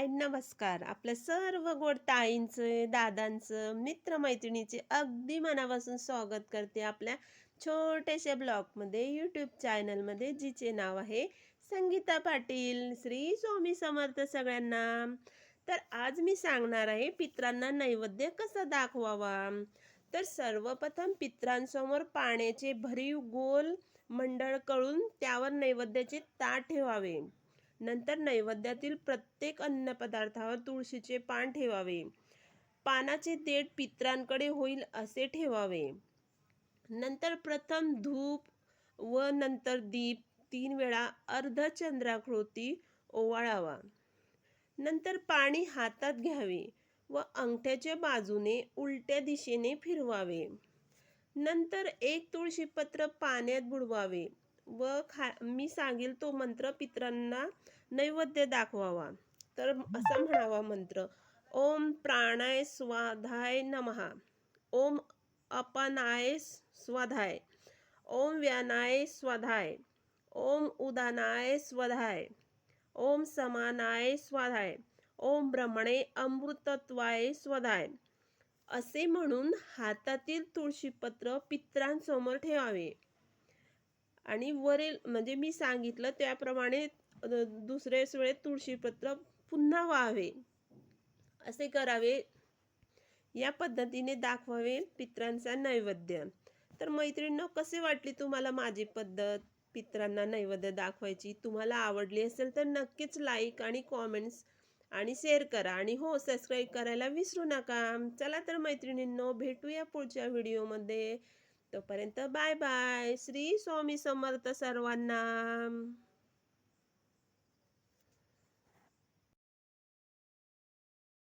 हाय नमस्कार. आपल्या सर्व गोड ताईंचं दादांचं मित्रमैत्रिणीचे अगदी मनापासून स्वागत करते आपल्या छोट्याशा ब्लॉगमध्ये यूट्यूब चॅनलमध्ये जिचे नाव आहे संगीता पाटील श्री स्वामी समर्थ सगळ्यांना. तर आज मी सांगणार आहे पित्रांना नैवेद्य कसा दाखवावा? तर सर्वप्रथम पित्रांसमोर पाण्याचे भरीव गोल मंडळ कळून त्यावर नैवेद्याचे ताट ठेवावे. नंतर नैवेद्यातील प्रत्येक अन्नपदार्थावर तुळशीचे पान ठेवावे. पानाचे देठ पित्रांकडे होईल असे ठेवावे. नंतर प्रथम धूप व नंतर दीप तीन वेळा अर्धचंद्राकृती ओवाळावा. नंतर पाणी हातात घ्यावे व अंगठ्याच्या बाजूने उलट्या दिशेने फिरवावे. नंतर एक तुळशीपत्र पाण्यात बुडवावे. व खा मी सांगेल तो मंत्र पितरांना नैवेद्य दाखवावा. तर असा म्हणावा मंत्र ओम प्राणाय स्वाधाय नमहा ओम अपनाय स्वाधाय ओम व्यानाय स्वाधाय ओम उदानाय स्वाधाय ओम समानाय स्वाधाय ओम ब्रह्मणे अमृतत्वाय स्वाधाय. असे म्हणून हातातील तुळशीपत्र पित्रांसमोर ठेवावे. आणि वरील म्हणजे मी सांगितलं त्याप्रमाणे दुसऱ्याच वेळेत तुळशीपत्र पुन्हा व्हावे. असे करावे. या पद्धतीने दाखवावे पित्रांचा नैवेद्य. तर मैत्रिणींनो कसे वाटली तुम्हाला माझी पद्धत? पित्रांना नैवेद्य दाखवायची तुम्हाला आवडली असेल तर नक्कीच लाईक आणि कॉमेंट्स आणि शेअर करा. आणि हो सबस्क्राईब करायला विसरू नका. चला तर मैत्रिणींनो भेटूया पुढच्या व्हिडिओमध्ये तोपर्यंत बाय बाय. श्री स्वामी समर्थ सर्वांना.